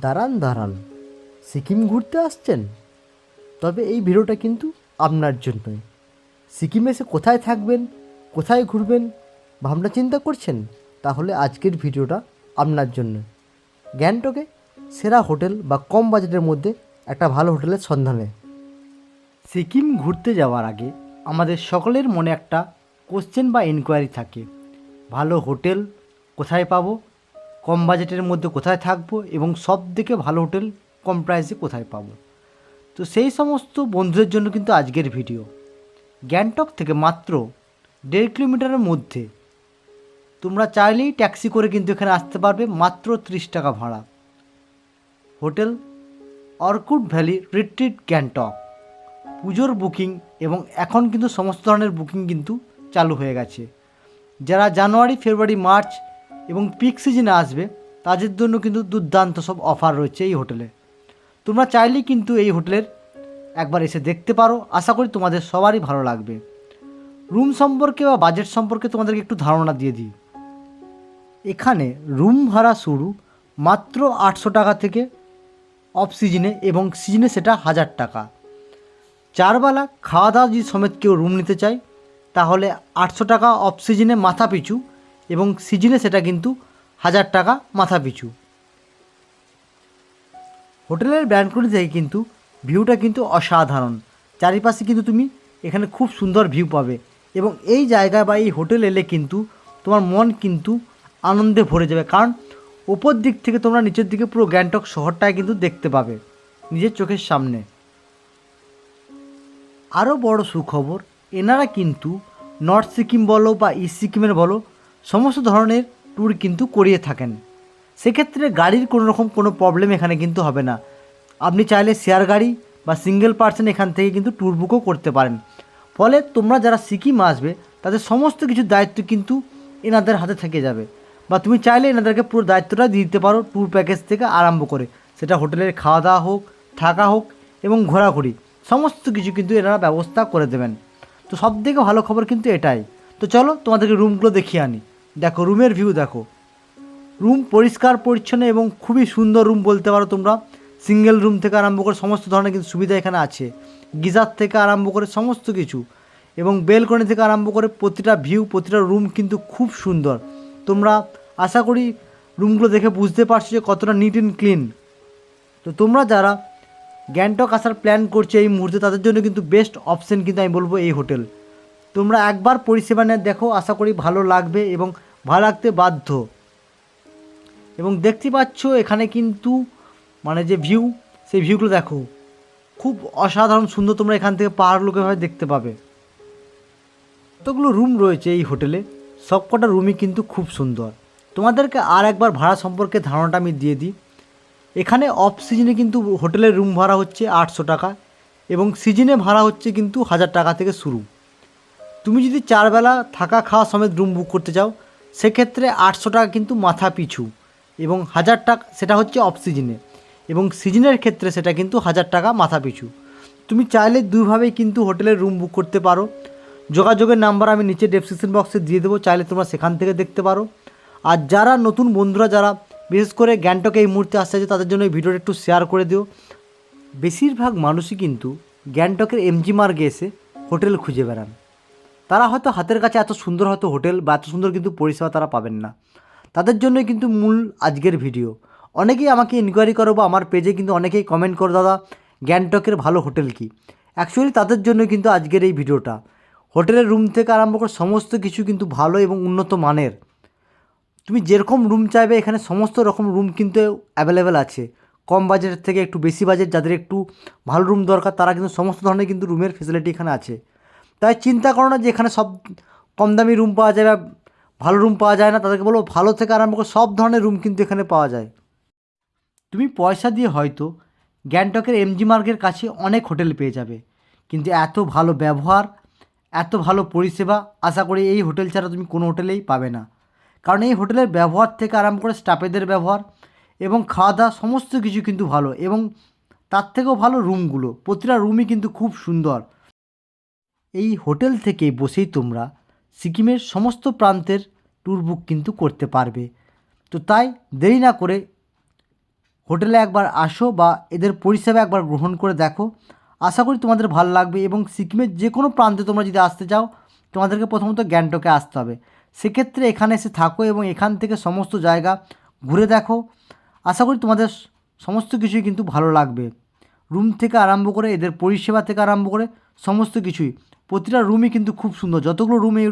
দাঁড়ান দাঁড়ান। সিকিম ঘুরতে আসছেন? তবে এই ভিডিওটা কিন্তু আপনার জন্যই। সিকিম এসে কোথায় থাকবেন, কোথায় ঘুরবেন ভাবনা চিন্তা করছেন? তাহলে আজকের ভিডিওটা আপনার জন্য। গ্যাংটকে সেরা হোটেল বা কম বাজেটের মধ্যে একটা ভালো হোটেলের সন্ধানে। সিকিম ঘুরতে যাওয়ার আগে আমাদের সকলের মনে একটা কোশ্চেন বা এনকোয়ারি থাকে। ভালো হোটেল কোথায় পাবো? কম বাজেটের মধ্যে কোথায় থাকব এবং সব থেকে ভালো হোটেল কম প্রাইসে কোথায় পাবো? তো সেই সমস্ত বন্ধুদের জন্য কিন্তু আজকের ভিডিও। গ্যাংটক থেকে মাত্র দেড় কিলোমিটারের মধ্যে। তোমরা চাইলেই ট্যাক্সি করে কিন্তু এখানে আসতে পারবে মাত্র ত্রিশ টাকা ভাড়া। Hotel orchid valley retreat Gangtok. পুজোর বুকিং এবং এখন কিন্তু সমস্ত ধরনের বুকিং কিন্তু চালু হয়ে গেছে। যারা জানুয়ারি, ফেব্রুয়ারি, মার্চ এবং পিক সিজনে আসবে, তাদের জন্য কিন্তু দুর্দান্ত সব অফার রয়েছে এই হোটেলে তোমরা চাইলেই কিন্তু এই হোটেলের একবার এসে দেখতে পারো, আশা করি তোমাদের সবারই ভালো লাগবে। রুম সম্পর্কে বা বাজেট সম্পর্কে তোমাদেরকে একটু ধারণা দিয়ে দিই। এখানে রুম ভাড়া শুরু মাত্র আটশো টাকা থেকে অফ সিজনে এবং সিজনে সেটা হাজার টাকা। চারবেলা খাওয়া দাওয়া যদি সমেত কেউ রুম নিতে চায়, তাহলে আটশো টাকা অফ সিজনে মাথা পিছু এবং সিজনে সেটা কিন্তু হাজার টাকা মাথা পিছু। হোটেলের ব্যালকনি থেকে কিন্তু ভিউটা কিন্তু অসাধারণ। চারিপাশে কিন্তু তুমি এখানে খুব সুন্দর ভিউ পাবে এবং এই জায়গা বা এই হোটেল এলে কিন্তু তোমার মন কিন্তু আনন্দে ভরে যাবে। কারণ ওপর দিক থেকে তোমরা নিচের দিকে পুরো গ্যাংটক শহরটায় কিন্তু দেখতে পাবে নিজের চোখের সামনে। আরও বড় সুখবর, এনারা কিন্তু নর্থ সিকিম বলো বা ইস্ট সিকিমের বলো সমস্ত ধরনের ট্যুর কিন্তু করিয়ে থাকেন। সেক্ষেত্রে গাড়ির কোনো রকম কোনো প্রবলেম এখানে কিন্তু হবে না। আপনি চাইলে শেয়ার গাড়ি বা সিঙ্গেল পার্সন এখান থেকে কিন্তু ট্যুর বুকও করতে পারেন। ফলে তোমরা যারা সিকিম আসবে, তাদের সমস্ত কিছু দায়িত্ব কিন্তু এনাদের হাতে থেকে যাবে। বা তুমি চাইলে এনাদেরকে পুরো দায়িত্বটা দিয়ে দিতে পারো ট্যুর প্যাকেজ থেকে আরম্ভ করে। সেটা হোটেলের খাওয়া দাওয়া হোক, থাকা হোক এবং ঘোরাঘুরি, সমস্ত কিছু কিন্তু এনারা ব্যবস্থা করে দেবেন। তো সব থেকে ভালো খবর কিন্তু এটাই। তো চলো তোমাদেরকে রুমগুলো দেখিয়ে আনি। দেখো, রুমের ভিউ দেখো। রুম পরিষ্কার, পরিচ্ছন্ন এবং খুবই সুন্দর রুম বলতে পারো তোমরা। সিঙ্গেল রুম থেকে আরম্ভ করে সমস্ত ধরনের কিন্তু সুবিধা এখানে আছে। গিজার থেকে আরম্ভ করে সমস্ত কিছু এবং বেলকনি থেকে আরম্ভ করে প্রতিটা ভিউ প্রতিটা রুম কিন্তু খুব সুন্দর। তোমরা আশা করি রুমগুলো দেখে বুঝতে পারছ যে কতটা নিট অ্যান্ড ক্লিন তো তোমরা যারা গ্যাংটক আসার প্ল্যান করছ এই মুহূর্তে, তাদের জন্য কিন্তু বেস্ট অপশন কিন্তু আমি বলব এই হোটেল তোমরা একবার পরিষেবা নিয়ে দেখো, আশা করি ভালো লাগবে এবং ভালো লাগতে বাধ্য। এবং দেখতে পাচ্ছ এখানে কিন্তু মানে যে ভিউ সেই ভিউগুলো দেখো। খুব অসাধারণ সুন্দর তোমরা এখান থেকে পাহাড়গুলোকে ভাবে দেখতে পাবে। কতগুলো রুম রয়েছে এই হোটেলে সবকটা রুমই কিন্তু খুব সুন্দর। তোমাদেরকে আর একবার ভাড়া সম্পর্কে ধারণাটা আমি দিয়ে দিই। এখানে অফ সিজনে কিন্তু হোটেলের রুম ভাড়া হচ্ছে আটশো টাকা এবং সিজনে ভাড়া হচ্ছে কিন্তু হাজার টাকা থেকে শুরু। তুমি যদি চারবেলা থাকা খাওয়া সমেত রুম বুক করতে চাও, সেক্ষেত্রে আটশো টাকা কিন্তু মাথা পিছু। এবং হাজার টাকা, সেটা হচ্ছে অফ সিজনে এবং সিজনের ক্ষেত্রে সেটা কিন্তু হাজার টাকা মাথা পিছু। তুমি চাইলে দুইভাবেই কিন্তু হোটেলের রুম বুক করতে পারো। যোগাযোগের নাম্বার আমি নিচে ডেসক্রিপশন বক্সে দিয়ে দেবো, চাইলে তোমরা সেখান থেকে দেখতে পারো। আর যারা নতুন বন্ধুরা, যারা বিশেষ করে গ্যাংটকে এই মুহূর্তে আসতে আছে তাদের জন্য এই ভিডিওটা একটু শেয়ার করে দিও। বেশিরভাগ মানুষই কিন্তু গ্যাংটকের এমজি মার্গে এসে হোটেল খুঁজে বেড়ান। তারা হয়তো হাতের কাছে এত সুন্দর হয়তো হোটেল বা এত সুন্দর কিন্তু পরিষেবা তারা পাবেন না। তাদের জন্যই কিন্তু মূল আজকের ভিডিও। অনেকেই আমাকে ইনকোয়ারি করো বা আমার পেজে কিন্তু অনেকেই কমেন্ট করো, দাদা, গ্যাংটকের ভালো হোটেল কি? অ্যাকচুয়ালি তাদের জন্য কিন্তু আজকের এই ভিডিওটা। হোটেলের রুম থেকে আরম্ভ করে সমস্ত কিছু কিন্তু ভালো এবং উন্নত মানের। তুমি যেরকম রুম চাইবে, এখানে সমস্ত রকম রুম কিন্তু অ্যাভেলেবেল আছে। কম বাজেটের থেকে একটু বেশি বাজেট যাদের একটু ভালো রুম দরকার, তারা কিন্তু সমস্ত ধরনের কিন্তু রুমের ফেসিলিটি এখানে আছে। তাই চিন্তা করো না যে এখানে সব কম দামি রুম পাওয়া যায় বা ভালো রুম পাওয়া যায় না, তাদেরকে বলো ভালো থেকে আরম্ভ করে সব ধরনের রুম কিন্তু এখানে পাওয়া যায়। তুমি পয়সা দিয়ে হয়তো গ্যাংটকের এমজি মার্গের কাছে অনেক হোটেল পেয়ে যাবে, কিন্তু এত ভালো ব্যবহার, এত ভালো পরিষেবা, আশা করি এই হোটেল ছাড়া তুমি কোনো হোটেলেই পাবে না। কারণ এই হোটেলের ব্যবহার থেকে আরম্ভ করে স্টাফেদের ব্যবহার এবং খাওয়া দাওয়া সমস্ত কিছু কিন্তু ভালো এবং তার থেকেও ভালো রুমগুলো প্রতিটা রুমই কিন্তু খুব সুন্দর। এই হোটেল থেকে বসেই তোমরা সিকিমের সমস্ত প্রান্তের ট্যুর বুক কিন্তু করতে পারবে। তো তাই দেরি না করে হোটেলে একবার আসো বা এদের পরিষেবা একবার গ্রহণ করে দেখো। আশা করি তোমাদের ভালো লাগবে এবং সিকিমের যে কোনো প্রান্তে তোমরা যদি আসতে চাও, তোমাদেরকে প্রথমত গ্যাংটকে আসতে হবে। সেক্ষেত্রে এখানে এসে থাকো এবং এখান থেকে সমস্ত জায়গা ঘুরে দেখো। আশা করি তোমাদের সমস্ত কিছুই কিন্তু ভালো লাগবে। রুম থেকে আরম্ভ করে, এদের পরিষেবা থেকে আরম্ভ করে সমস্ত কিছুই। প্রতিটা রুমই কিন্তু খুব সুন্দর। যতগুলো রুমে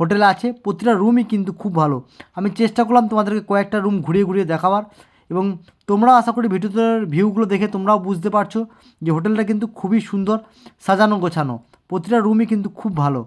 হোটেল আছে, প্রতিটা রুমই কিন্তু খুব ভালো। আমি চেষ্টা করলাম তোমাদেরকে কয়েকটা রুম ঘুরিয়ে ঘুরিয়ে দেখাবার এবং তোমরা আশা করি ভিডিওটার ভিউগুলো দেখে তোমরাও বুঝতে পারছ যে হোটেলটা কিন্তু খুবই সুন্দর সাজানো গোছানো। প্রতিটা রুমই কিন্তু খুব ভালো।